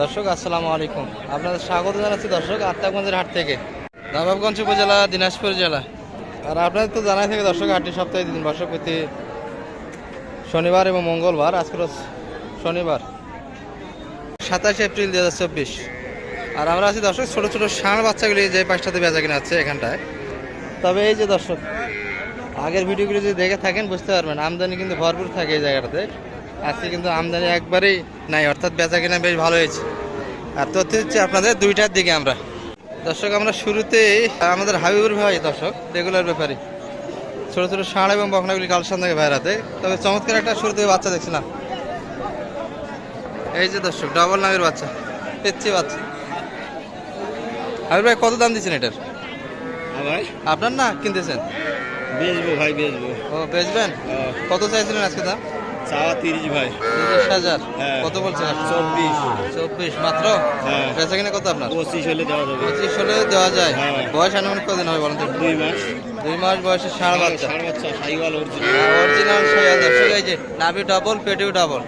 দর্শক, আসসালামু আলাইকুম। আপনাদের স্বাগত জানাচ্ছি দর্শক আত্মাগঞ্জের হাট থেকে। নবাবগঞ্জ উপজেলা, দিনাজপুর জেলা। আর আপনাদের তো জানাই থাকে দর্শক হাটটি সপ্তাহে দিন বর্ষপতি শনিবার এবং মঙ্গলবার, আজকে শনিবার, সাতাশে এপ্রিল দু হাজার চব্বিশ। আর আমরা আছি দর্শক, ছোটো ছোটো ষাঁড় বাচ্চাগুলি যে পাঁচটাতে বেচা কিনা আছে এখানটায়। তবে এই যে দর্শক, আগের ভিডিওগুলি যদি দেখে থাকেন, বুঝতে পারবেন, আমদানি কিন্তু ভরপুর থাকে এই জায়গাটাতে। আজকে কিন্তু আমদানি একবারেই নাই অর্থাৎ বেচা কিনা বেশ ভালো হয়েছে। আর তথ্য হচ্ছে আপনাদের দুইটার দিকে আমরা। দর্শক আমরা শুরুতেই আমাদের হাবিবুর ভাই দর্শক রেগুলার ব্যাপারে। ছোটো ছোটো ষাঁড় এবং বকনাগুলি কালসান থেকে ভাইরাতে তবে চমৎকার একটা শুরুতে বাচ্চা দেখছিলাম। এই যে দর্শক ডবল নামের বাচ্চা পেচ্ছি বাচ্চা। হাবিব ভাই কত দাম দিচ্ছেন এটার? হ্যাঁ ভাই। আপনার না কিনতেছেন? বেচবো ভাই বেচবো। ও বেচবেন? কত চাইছিলেন আজকে দাম? চাওয়া তিরিশ ভাই। তিরিশ হাজার। হ্যাঁ। কত বলছেন চব্বিশ। চব্বিশ মাত্র? হ্যাঁ। বেচা কিনা কত আপনার? পঁচিশ হলে দেওয়া যাবে। পঁচিশ হলে দেওয়া যায়। হ্যাঁ। বয়স আনুমানিক কদিন হবে বলেন দুই মাস। দুই মাস বয়সে ষাঁড় বাচ্চা। ষাঁড় বাচ্চা সাইওয়াল অরিজিনাল। অরিজিনাল দর্শক এই যে নাভি ডাবল পেটিও ডাবল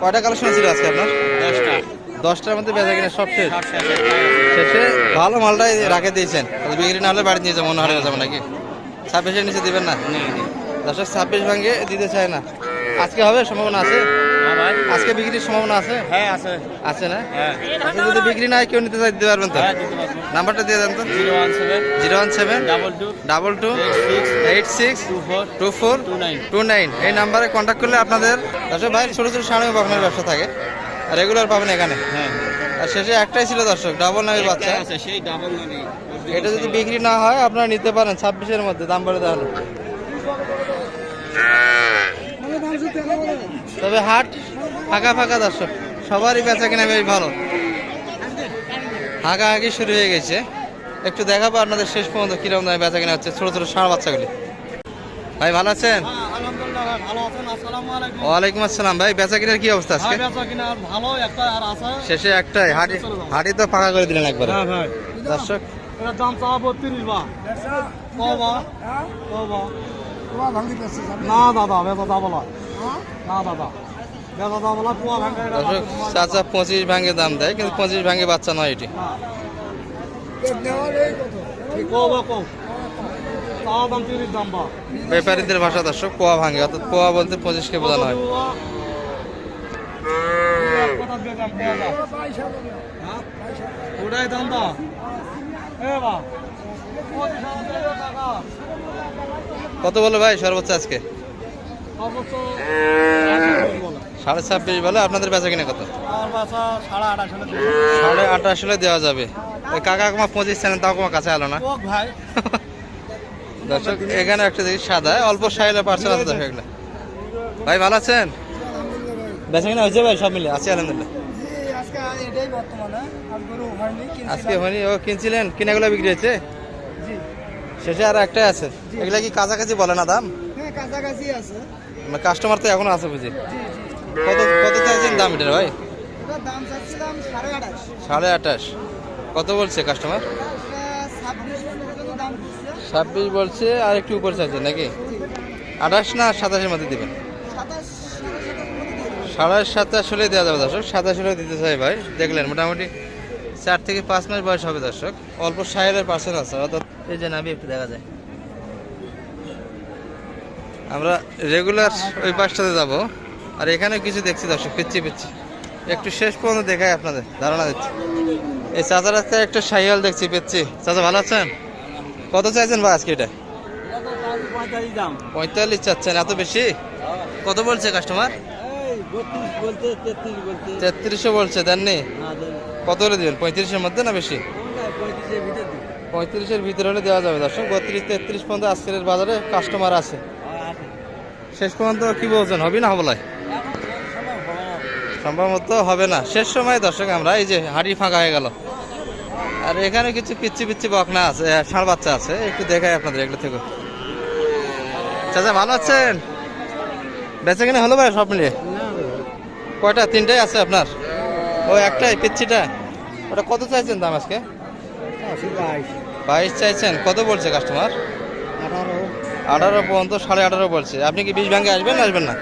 কয়টা কালেকশন ছিল আজকে আপনার? দশটা। দশটার মধ্যে বেচা কিনা সব শেষ? শেষে ভালো মালটাই রাখে দিয়েছেন। বিক্রি না হলে বাড়ি নিয়ে যাব মনে হয় যাব নাকি? ছাব্বিশের নিচে দিবেন না? দর্শক ছাব্বিশ ভাঙ্গে দিতে চায় না। আজকে হবে সম্ভাবনা আছে? হ্যাঁ আজকে বিক্রির সম্ভাবনা আছে? হ্যাঁ আছে। আছে না? হ্যাঁ। আজকে যদি বিক্রি না হয় কেউ নিতে চাই দিতে পারবেন তো? হ্যাঁ নাম্বারটা দিয়ে দেন তো। Zero one seven. Zero one seven. Double two. Double two. Eight six. Two four. Two four. Two nine. এই নাম্বারে কন্ট্যাক্ট করলে আপনাদের দর্শক ভাই ছোটো ছোটো সামনে বকনের ব্যবসা থাকে। রেগুলার পাবেন এখানে। হ্যাঁ। আর শেষে একটাই ছিল দর্শক ডাবল নামের বাচ্চা। সেই ডাবল মানে এটা যদি বিক্রি না হয় আপনারা নিতে পারেন। ছাব্বিশের মধ্যে দাম বলে দেওয়া হলো। তবে হাট ফাঁকা ফাঁকা দর্শক সবারই বেচা কিনা বেশ ভালো। হাঁকাহাঁকি শুরু হয়ে গেছে। একটু দেখাবো আপনাদের শেষ পর্যন্ত কীরকম দামে বেচা কিনা হচ্ছে ছোটো ছোটো ষাঁড় বাচ্চাগুলি। ভাই ভালো আছেন? আলহামদুলিল্লাহ ভাই ভালো আছেন। আসসালামু আলাইকুম। ওয়ালাইকুম আসসালাম। ভাই বেচা কিনার কি অবস্থা আজকে? বেচা কিনা আর ভালো একটা আর আছে। শেষে একটাই। হাঁটি হাঁটি তো ফাঁকা করে দিলেন একবারে। হ্যাঁ দর্শক। দাম চাওয়া বত্রিশ বা। কবা কবা না দাদা না দাদা। কুয়া চাচা পঁচিশ ভাঙে দাম দেয় কিন্তু পঁচিশ ভাঙে বাচ্চা নয় এটি। ব্যাপারীদের ভাষা দর্শক পোয়া ভাঙে অর্থাৎ পোয়া বলতে পঁচিশকে বোঝানো হয় ওটাই দাম দা। এ বা। কত বলো ভাই সর্বোচ্চ আজকে? সাড়ে ছাব্বিশ বলে আপনাদের বেচা কিনা কত? সাড়ে আঠাশ হলে দেওয়া যাবে। ওই কাকা কুমা পঁচিশ চ্যানেল তাও কুমা কাছে আলো না। ভাই। দর্শক এখানে একটা দেখি সাদা অল্প সাইলে পার্সেল আছে দর্শক এগুলো। ভাই ভালো আছেন? বেচা কিনা হয়েছে ভাই সব মিলে? আছি আলহামদুলিল্লাহ। আজকে হয়নি ও কিনছিলেন? কিনাগুলো বিক্রি হয়েছে? শেষে আর একটাই আছে। এগুলা কি কাছাকাছি বলে না দাম? হ্যাঁ কাছাকাছি আছে। কাস্টমার তো এখনও আছে বুঝি। কত কত চাইছেন দাম এটার ভাই? সাড়ে আঠাশ। কত বলছে কাস্টমার ছাব্বিশ বলছে আর একটু উপর চাইছে নাকি? আঠাশ না সাতাশের মধ্যে দেবেন? সাড়ে সাতাশ হলে দেওয়া যাবে দর্শক সাতাশ হলে দিতে চাই ভাই। দেখলেন মোটামুটি চার থেকে পাঁচ মাস বয়স হবে দর্শক। অল্প সাহেলের পার্সেন্ট আছে অর্থাৎ এই যে নাবি একটু দেখা যায়। আমরা রেগুলার ওই পাশটাতে যাব। আর এখানে কিছু দেখছি দর্শক পিচ্ছি পিচ্ছি একটু শেষ পর্যন্ত দেখায় আপনাদের ধারণা দিচ্ছি। এই চাচা রাস্তায় একটা সাইয়াল দেখছি পেচ্ছি চাচা ভালো আছেন? কত চাইছেন ভাই আজকে এটা? পঁয়তাল্লিশ দাম পঁয়তাল্লিশ চাচ্ছেন এত বেশি? কত বলছে কাস্টমার এই বত্রিশ বলতে তেত্রিশ বলতে তেত্রিশশো বলছে দেননি? কত হলে দিবেন পঁয়ত্রিশের মধ্যে না বেশি কোনটা পঁয়ত্রিশের ভিতর দিন পঁয়ত্রিশের ভিতরে হলে দেওয়া যাবে, দর্শক। বত্রিশ, তেত্রিশ পর্যন্ত আজকের বাজারে কাস্টমার আছে। শেষ পর্যন্ত কি বলছেন, হবে না হবলাই সম্ভবত হবে না। শেষ সময়, দর্শক, আমরা এই যে হাড়ি ফাঁকা হয়ে গেল। আর এখানে কিছু পিচ্ছি পিচ্ছি বকনা আছে ষাঁড় বাচ্চা আছে। একটু দেখাই আপনাদের এগুলো থেকে। চাচা, ভালো আছেন? বেচা কিনা হলো ভাই সব মিলিয়ে কয়টা, তিনটাই আছে আপনার? ও, একটাই, পিচ্ছিটা? ওটা কত চাইছেন দাম আজকে? বাইশ। চাইছেন কত বলছে কাস্টমার আঠারো। পর্যন্ত সাড়ে আঠারো বলছে। আপনি কি বিশ ভাঙ্গে আসবেন আসবেন না?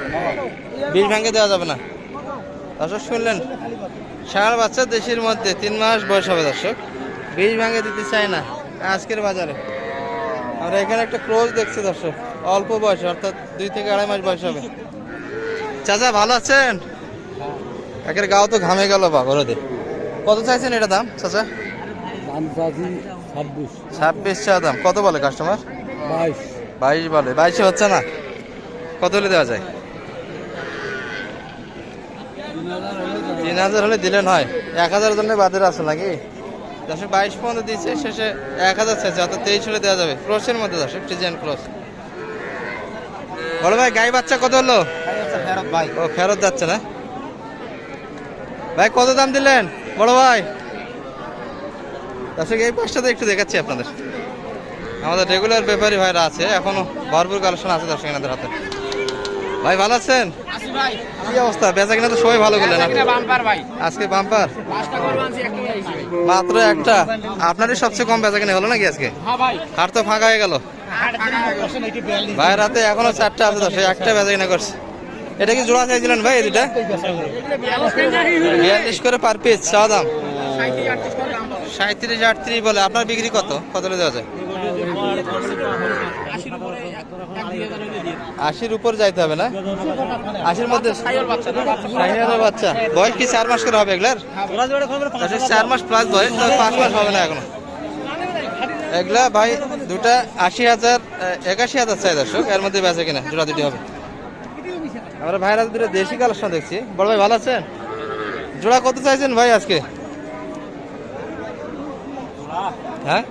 বিশ ভাঙ্গে দেওয়া যাবে না। দর্শক শুনলেন ষাঁড় বাচ্চা দেশের মধ্যে তিন মাস বয়স হবে দর্শক। বীজ ভাঙে দিতে চায় না আজকের বাজারে। আমরা এখানে একটা ক্রোজ দেখছি দর্শক। অল্প বয়স অর্থাৎ দুই থেকে আড়াই মাস বয়স হবে। চাচা ভালো আছেন? একের গাও তো ঘামে গেল বা রোদে কত চাইছেন এটা দাম চাচা? ছাব্বিশ। চা দাম। কত বলে কাস্টমার বাইশ। বাইশ বলে। বাইশে হচ্ছে না? কত হলে দেওয়া যায়? তিন হাজার হলে দিলেন হয় এক হাজার জন্য বাদের আছে নাকি? দশক বাইশ পর্যন্ত দিচ্ছে শেষে এক হাজার চাইছে অর্থাৎ তেইশ হলে দেওয়া যাবে। ক্রসের মধ্যে দশক ডিজাইন ক্রস। বলো ভাই গাই বাচ্চা কত হলো? ফেরত ভাই। ও ফেরত যাচ্ছে না? ভাই কত দাম দিলেন? বড় ভাই। দর্শক এই পাশটাতে একটু দেখাচ্ছি আপনাদের। আমাদের রেগুলার ব্যাপারী ভাইরা আছে এখনও ভরপুর কালেকশন আছে দর্শক এনাদের হাতে। ভাই ভালো আছেন? আসি ভাই। কি অবস্থা? বেচা কিনা তো সবাই ভালো করলেন আপনি। বাম্পার ভাই। আজকে বাম্পার? মাত্র একটা। আপনারই সবচেয়ে কম বেচা কিনা হলো নাকি আজকে? হ্যাঁ ভাই। হাট তো ফাঁকা হয়ে গেল। ভাই রাতে এখনও চারটা আছে দর্শক একটা বেচা কিনা করছে। এটা কি জোড়া চাইছিলেন ভাই এই দুটা বিয়াল্লিশ করে। পার পিস চাওয়া দাম। সাঁত্রিশ আটত্রিশ বলে। আপনার বিক্রি কত? কত দেওয়া যায়? আশির উপরে যাইতে হবে না? আশির মধ্যে বাচ্চা। বয়স কি চার মাস করে হবে এগুলার? আসলে চার মাস প্লাস বয়স পাঁচ মাস হবে না এখনও। এগুলা ভাই, দুটা আশি হাজার একাশি হাজার চাই দর্শক, এর মধ্যে বেঁচে কিনা জোড়া দুটি হবে। আমরা ভাইরা দুটো দেশি কালেকশন দেখছি। বড় ভাই ভালো আছেন? জোড়া কত চাইছেন ভাই আজকে? হ্যাঁ?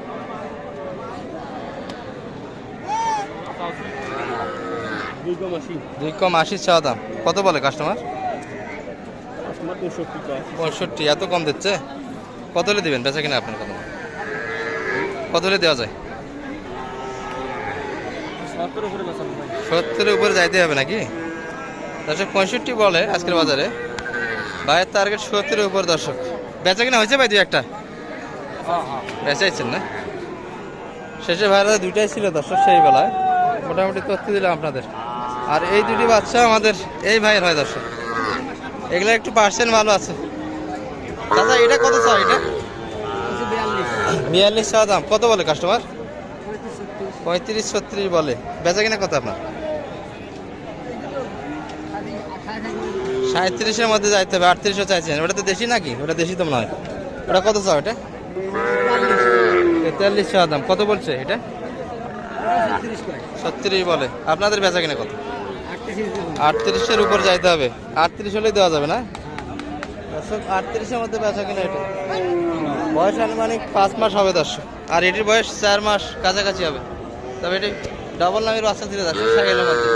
দুই কম আশি চাওয়া দাম। কত বলে কাস্টমার পঁয়ষট্টি, এত কম দিচ্ছে? কত হলে দিবেন? বেচা কিনা আপনার কত কত হলে দেওয়া যায়? সত্তরের উপরে যাইতে হবে নাকি? দর্শক, পঁয়ষট্টি বলে আজকের বাজারে। ভাইয়ের টার্গেট সত্তরের উপর দর্শক। বেচা কিনা হয়েছে ভাই দুই একটা? বেচাইছেন না? শেষে ভাইরা দুইটাই ছিল দর্শক সেই বেলায়। মোটামুটি তথ্য দিলাম আপনাদের। আর এই দুটি বাচ্চা আমাদের, এই ভাইয়ের হয় দর্শক। এগুলো একটু পার্সেন্ট ভালো আছে। দাদা এটা কত চাও এটা? বিয়াল্লিশ চাওয়া দাম। কত বলে কাস্টমার পঁয়ত্রিশ ছত্রিশ বলে। বেচা কিনা কত আপনার? সাঁত্রিশের মধ্যে যাইতে হবে। আটত্রিশও চাইছেন। ওটা তো দেশি নাকি? ওটা দেশি তো হয়। ওটা কত চাও এটা? তেতাল্লিশ চাওয়া দাম। কত বলছে এটা? ছত্রিশ বলে। আপনাদের বেচা কিনা কত? আটত্রিশের উপর যাইতে হবে। আটত্রিশ হলেই দেওয়া যাবে না? দর্শক, আটত্রিশের মধ্যে বেচা কিনা এটা। বয়স আনুমানিক পাঁচ মাস হবে দর্শক। আর এটির বয়স চার মাস কাছাকাছি হবে। তবে এটি ডবল নামের বাচ্চা ছিল দর্শক সাইকেলের মধ্যে।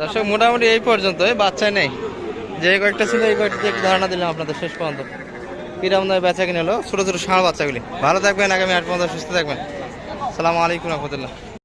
দর্শক, মোটামুটি এই পর্যন্ত বাচ্চা নেই। যে কয়েকটা ছিল, এই কয়েকটি ধারণা দিলাম আপনাদের শেষ পর্যন্ত। কিরম দামে বেচা কিনে হলো, ছোটো ছোটো ষাঁড় বাচ্চাগুলি। ভালো থাকবেন, আগামী আট পর্যন্ত সুস্থ থাকবেন। সালামু আলাইকুম রহমতুল্লাহ।